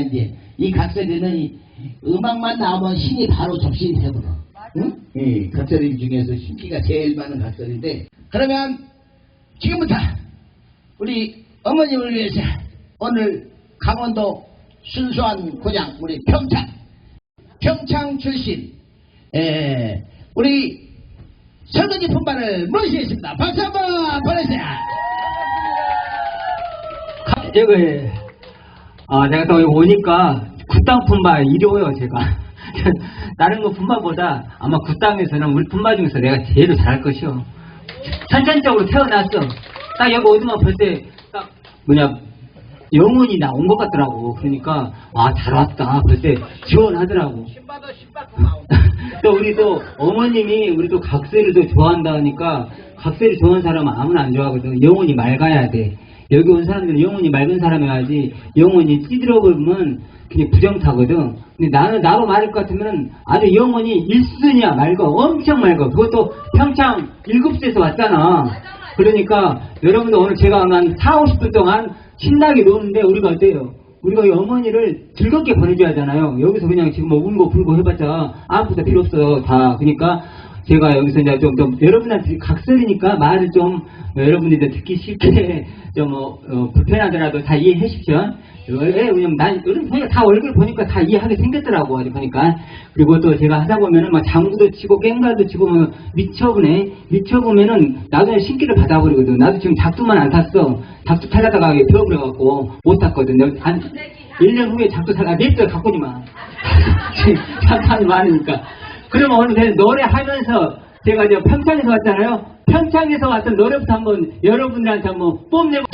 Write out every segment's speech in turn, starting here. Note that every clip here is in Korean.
이제 이 각설이는 이 음악만 나오면 신이 바로 접신이 되거든. 응? 이 각설이 중에서 신기가 제일 많은 각설인데 그러면 지금부터 우리 어머님을 위해서 오늘 강원도 순수한 고장 우리 평창 평창 출신 에, 우리 설거지 품바를 모시겠습니다. 박수 한번 보내주세요. 저기, 아, 내가 또 여기 오니까 굿땅 품바 이리 오요, 제가. 다른 거 품바보다 아마 굿땅에서는 우리 품바 중에서 내가 제일 잘할 것이요. 선천적으로 태어났어. 딱 여기 오지만 벌써 딱, 뭐냐, 영혼이 나온 것 같더라고. 그러니까, 와, 잘 왔다. 벌써 지원하더라고. 또 우리 또 어머님이 우리 또 각세를 또 좋아한다 하니까 각세를 좋아하는 사람은 아무나 안 좋아하거든. 영혼이 맑아야 돼. 여기 온 사람들은 영혼이 맑은 사람이어야지 영혼이 찌들어 보면 그냥 부정타거든. 근데 나는 나로 말할 것 같으면 아주 영혼이 일순이야 맑어. 엄청 맑어. 그것도 평창 일곱시에서 왔잖아. 그러니까 여러분들 오늘 제가 한 4, 50분 동안 신나게 노는데 우리가 어때요? 우리가 이 어머니를 즐겁게 보내줘야 하잖아요. 여기서 그냥 지금 뭐 울고 불고 해봤자 아무것도 필요 없어. 다. 그러니까 제가 여기서 이제 좀, 좀 여러분한테 각설이니까 말을 좀 여러분들이 듣기 쉽게 좀 어, 어, 불편하더라도 다 이해해 주십시오. 왜? 왜냐면 난 여러분 보니까 다 얼굴 보니까 다 이해하게 생겼더라고. 아주 보니까. 그리고 또 제가 하다 보면은 막 장구도 치고 깽가도 치고 뭐 미쳐보네. 미쳐보면은 나중에 신기를 받아버리거든. 나도 지금 작두만 안 탔어. 작두 탈라다가 배워버려갖고 못 탔거든. 한 1년 후에 작두 탈라 냅둬 갖고니만. 잠깐이 많으니까. 그러면 오늘 노래하면서 제가 이제 평창에서 왔잖아요. 평창에서 왔던 노래부터 한번 여러분들한테 한번 뽐내고.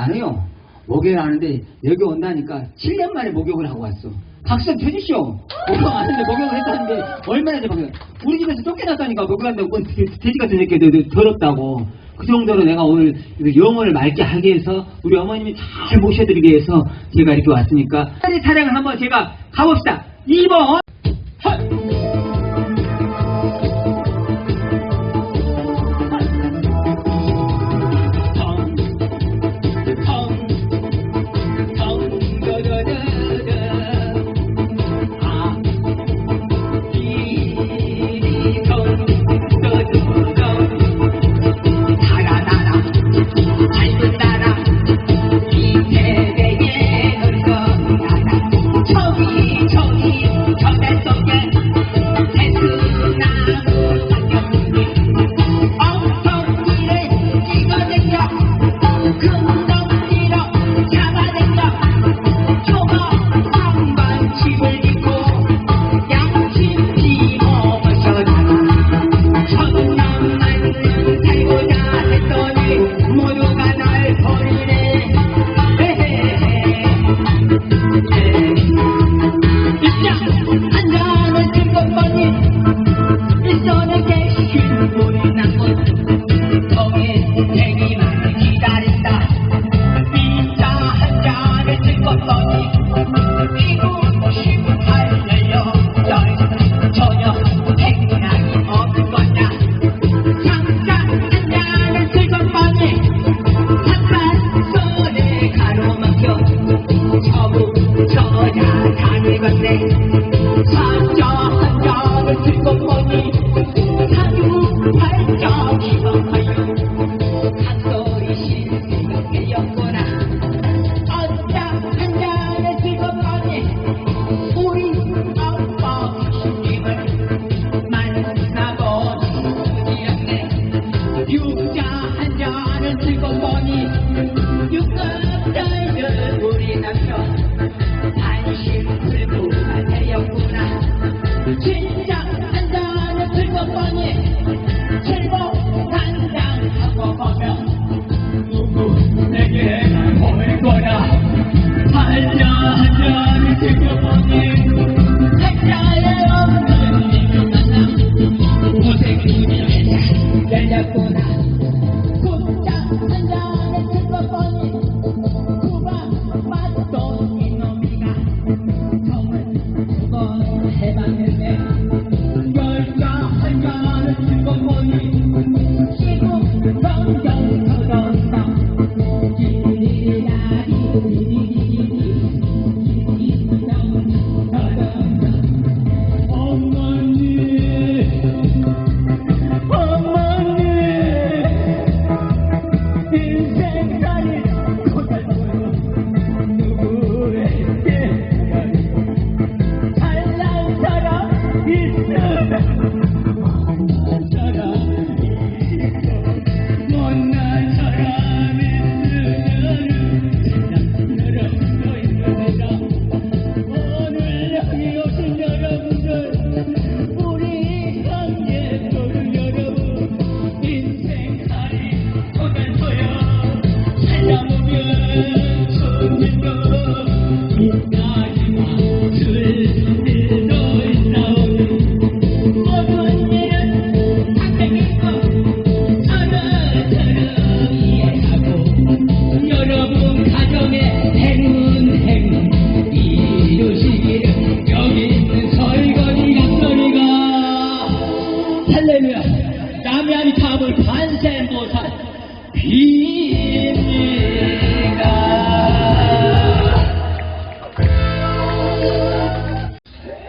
아니요. 목욕을 하는데 여기 온다니까 7년 만에 목욕을 하고 왔어. 박수 쳐주시오. 목욕 하는데 목욕을 했다는데 얼마나 대박이야. 우리 집에서 쫓겨났다니까 목욕한다고 뭐 돼지 같은 새끼들 더럽다고. 그 정도로 내가 오늘 영혼을 맑게 하기 위해서 우리 어머님이 잘 모셔드리기 위해서 제가 이렇게 왔으니까 사랑 한번 제가 가봅시다. 2번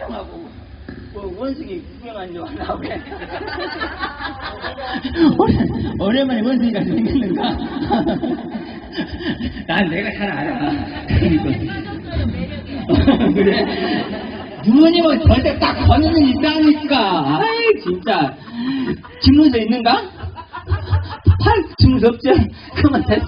촬영하고 뭐 원숭이 구경한 줄 나오게 오랜만에 원숭이가 생겼는가? 난 내가 잘 알아. 그러니까. 어, 그래. 부모님은 절대 딱 거는 있다니까. 아이, 진짜. 집문서 있는가? 팔, 집문서 없죠? 그만 됐어.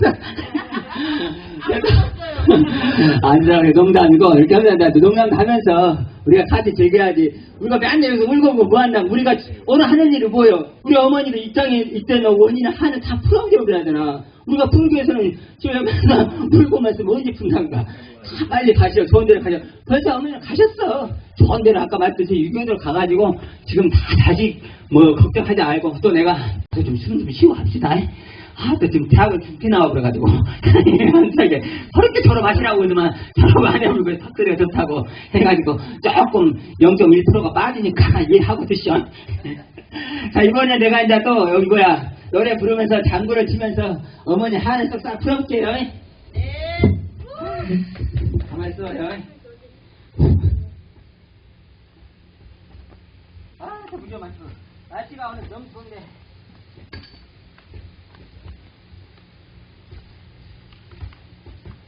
아니라 농담이고 이렇게 하면 농담도 하면서 우리가 같이 즐겨야지. 우리가 맨날 여기서 울고 울고 뭐한다 우리가 오늘 하는 일이 뭐예요 우리 어머니도 입장에 있던 원인은 하는 다 풀어오기로 하잖아. 우리가 풍교에서는 지금 맨날 울고만 있으면 언제 푼단가. 다 빨리 가시오. 좋은 데로 가시오. 벌써 어머니는 가셨어. 좋은 데로 아까 말했듯이 유교대로 가가지고 지금 다 다시 뭐 걱정하지 말고 또 내가 좀 숨 좀 쉬고 합시다 아, 또 지금 대학을 죽게 나와 그래가지고. 갑자기, 그렇게 졸업하시라고 그러더만, 졸업 안 해보고 턱들이 좋다고 해가지고, 조금 0.1%가 빠지니까 일하고 드셔. 자, 이번에 내가 이제 또, 여기 뭐야, 노래 부르면서 장구를 치면서 어머니 한해 쏙싹 풀어볼게요. 네. 가만히 있어요. 아, 저 무좀 마시고. 날씨가 오늘 너무 좋은데.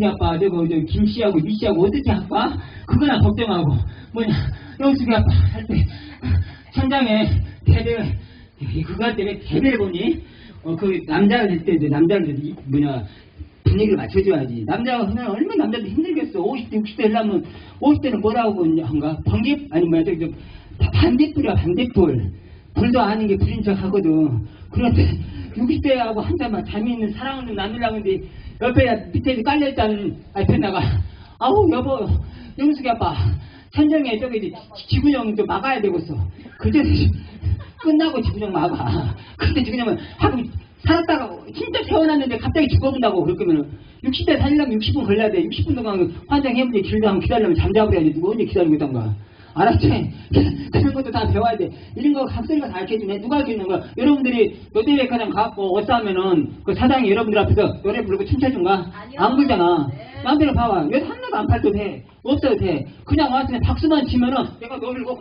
영숙이 아빠 저거 저 김씨하고 미씨하고 어떻게 할까? 그거나 걱정하고. 뭐냐? 영숙이 아빠 할때 천장에 대대 그거 할때 대대를 보니? 어 그 남자가 될때 이제 남자를 뭐냐 분위기를 맞춰줘야지. 남자가 하면 얼마나 남자도 힘들겠어. 50대 60대 하려면 50대는 뭐라고 한가 번개 아니 뭐야 저기 저 바- 반딧불이야 반딧불. 불도 아닌 게 불인 척 하거든. 그런데 60대하고 한자만 잠이 있는 사랑하는 나누려고 하는데 옆에 밑에 깔려있다는 알펜나가 아우 여보 영숙이 아빠 천정에 저기 지구형 좀 막아야 되겠어 그때 끝나고 지구형 막아. 근데 지구형은 하루 살았다가 진짜 태어났는데 갑자기 죽어본다고 그렇게면은 60대 살려면 60분 걸려야 돼. 60분 동안 환장 해보니 길도 한번 기다리면 잠자버려야지. 누가 언제 기다리고 있던가 알았지? 그런 것도 다 배워야 돼. 이런 거 각설이가 다 알려주네. 누가 알려주는 거야? 여러분들이 롯데백화점 가고 하면은 그 사장이 여러분들 앞에서 노래 부르고 춤춰준가? 아니요. 안 불잖아. 네. 마음대로 봐봐. 여기 하나도 안 팔도 돼. 없어도 돼. 그냥 와서 그냥 박수만 치면은 내가 노래고 해주고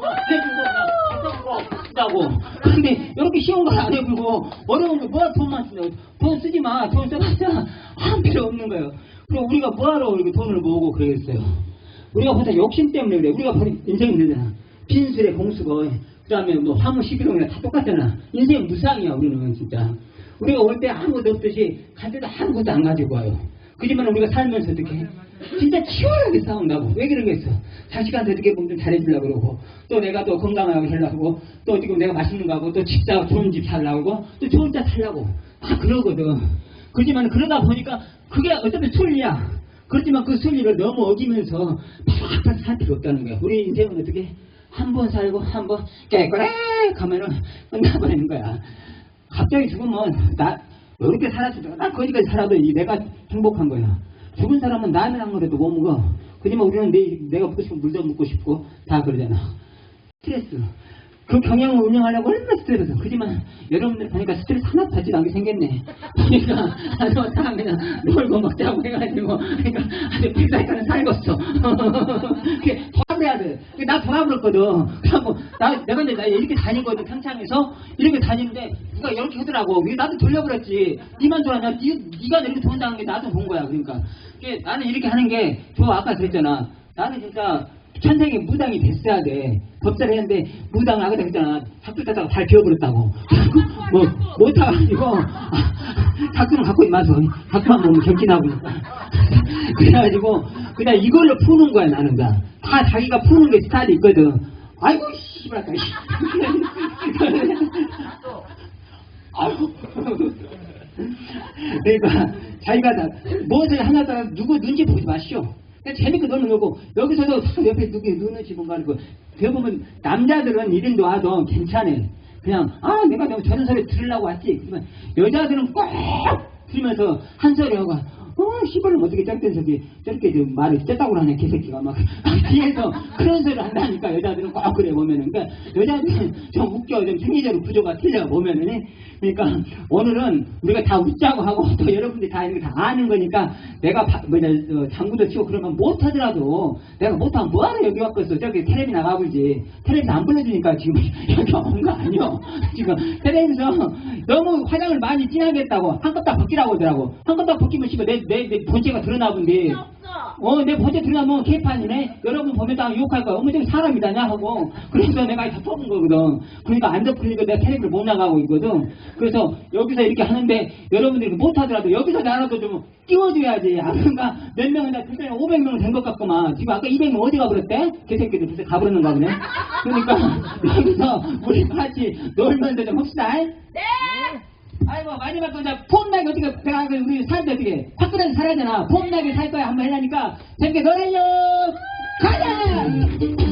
그냥 박수 준다고. 근데 이렇게 쉬운 걸 안 해보고 어려운 거 뭐야 돈만 쓴다고. 돈 쓰지 마. 돈 써봤자 아무 필요 없는 거예요. 그럼 우리가 뭐하러 이렇게 돈을 모으고 그러겠어요. 우리가 보다 욕심 때문에 그래. 우리가 버린 인생이 힘들잖아. 빈술에 공수고, 그 다음에 뭐 화무 11호이나 다 똑같잖아. 인생 무상이야, 우리는 진짜. 우리가 올 때 아무것도 없듯이 갈 때도 아무것도 안 가지고 와요. 그지만 우리가 살면서 어떻게 해? 진짜 치열하게 싸운다고. 왜 그러겠어? 자식한테 어떻게 보면 좀 잘해주려고 그러고, 또 내가 또 건강하게 하려고, 또 지금 내가 맛있는 거 하고, 또 집사 좋은 집 살려고, 또 좋은 차 살려고. 다 그러거든. 그렇지만 그러다 보니까 그게 어차피 순리야. 그렇지만 그 순리를 너무 어기면서 팍팍 살 필요 없다는 거야. 우리 인생은 어떻게 한 번 살고 한 번 깨꼬래 가면은 끝나버리는 거야. 갑자기 죽으면 나 이렇게 살았을 나 거기까지 살아도 이 내가 행복한 거야. 죽은 사람은 한 그릇도 못 먹어. 그지만 우리는 내, 내가 먹고 싶으면 물도 먹고 싶고 다 그러잖아. 스트레스. 그 경영을 운영하려고 얼마나 스트레스. 그지만 여러분들 보니까 스트레스 하나 받지도 않게 생겼네. 보니까 아주 다 그냥 놀고 먹자고 해가지고 그러니까 아주 백살까지 살겠어. 그게 돌아버려야 돼. 나 돌아버렸거든. 그래갖고 나 내가 이제 나 이렇게 다니거든 평창에서 이렇게 다니는데 누가 이렇게 하더라고. 왜 나도 돌려버렸지. 니만 돌아냐? 니, 니가 이렇게 돈다는 게 나도 본 거야. 그러니까 나는 이렇게 하는 게 좋아. 아까 그랬잖아. 나는 진짜 천생에 무당이 됐어야 돼. 법사를 했는데 무당 하거든 했잖아. 학교 갔다가 발 비워버렸다고. 뭐 못해가지고 학교는 갖고 있마서 학교만 보면 경기나고 그래가지고 그냥 이걸로 푸는 거야 나는 다. 다 자기가 푸는 게 스타일이 있거든. 아이고 씨발 아이고 그러니까 자기가 다 무엇을 하나도 누구 눈치 보지 마시오. 재밌게 놀면 놀고 여기서도 탁 옆에 누구 보고 하는 거. 배워보면 남자들은 이름도 와도 괜찮아. 그냥 아 내가 너무 저런 소리 들으려고 왔지. 그러면 여자들은 꼭 들으면서 한 소리 하고 어 씨발은 어떻게 짝된 저기 저렇게 좀 말을 쨌다고 하네 개새끼가 막 뒤에서 그런 소리를 한다니까 여자들은 꼭 그래 보면은. 그러니까 여자들은 좀 웃겨. 좀 생리적으로 구조가 틀려 보면은. 그러니까 오늘은 우리가 다 웃자고 하고 또 여러분들이 다 이렇게 다 아는 거니까 내가 바, 뭐냐 어, 장구도 치고 그러면 못하더라도 내가 못하면 뭐하러 여기 왔겠어. 저기 텔레비 나가보지 텔레비 안 불러주니까 지금 여기 온 거 아니요 지금 텔레비에서 너무 화장을 많이 진하게 했다고 한껏 다 벗기라고 하더라고. 한껏 다 벗기면 씨발 내, 내, 내 본체가 드러나 본데. 없 어. 어, 내 번째 들어가면 개판이네? 여러분 보면 다 욕할 거야. 어머, 저기 사람이다냐? 하고. 그래서 내가 다 뽑은 거거든. 그러니까 안 덮으니까 내가 텔레비를 못 나가고 있거든. 그래서 여기서 이렇게 하는데 여러분들이 못 하더라도 여기서 나라도 좀 띄워줘야지. 아, 그러니까 몇 명은 나 그전에 500명은 된것 같구만. 지금 아까 200명 어디 가버렸대? 개새끼들 벌써 가버렸는가 보네. 그러니까 여기서 우리 같이 놀면서 좀 합시다. 네. 아이고 마지막 거자 폼나게 어떻게 내가 그 우리 사람들 어떻게 화끈하게 살아야 되나? 폼나게 살 거야. 한번 하려니까 재밌게 놀아요. 가자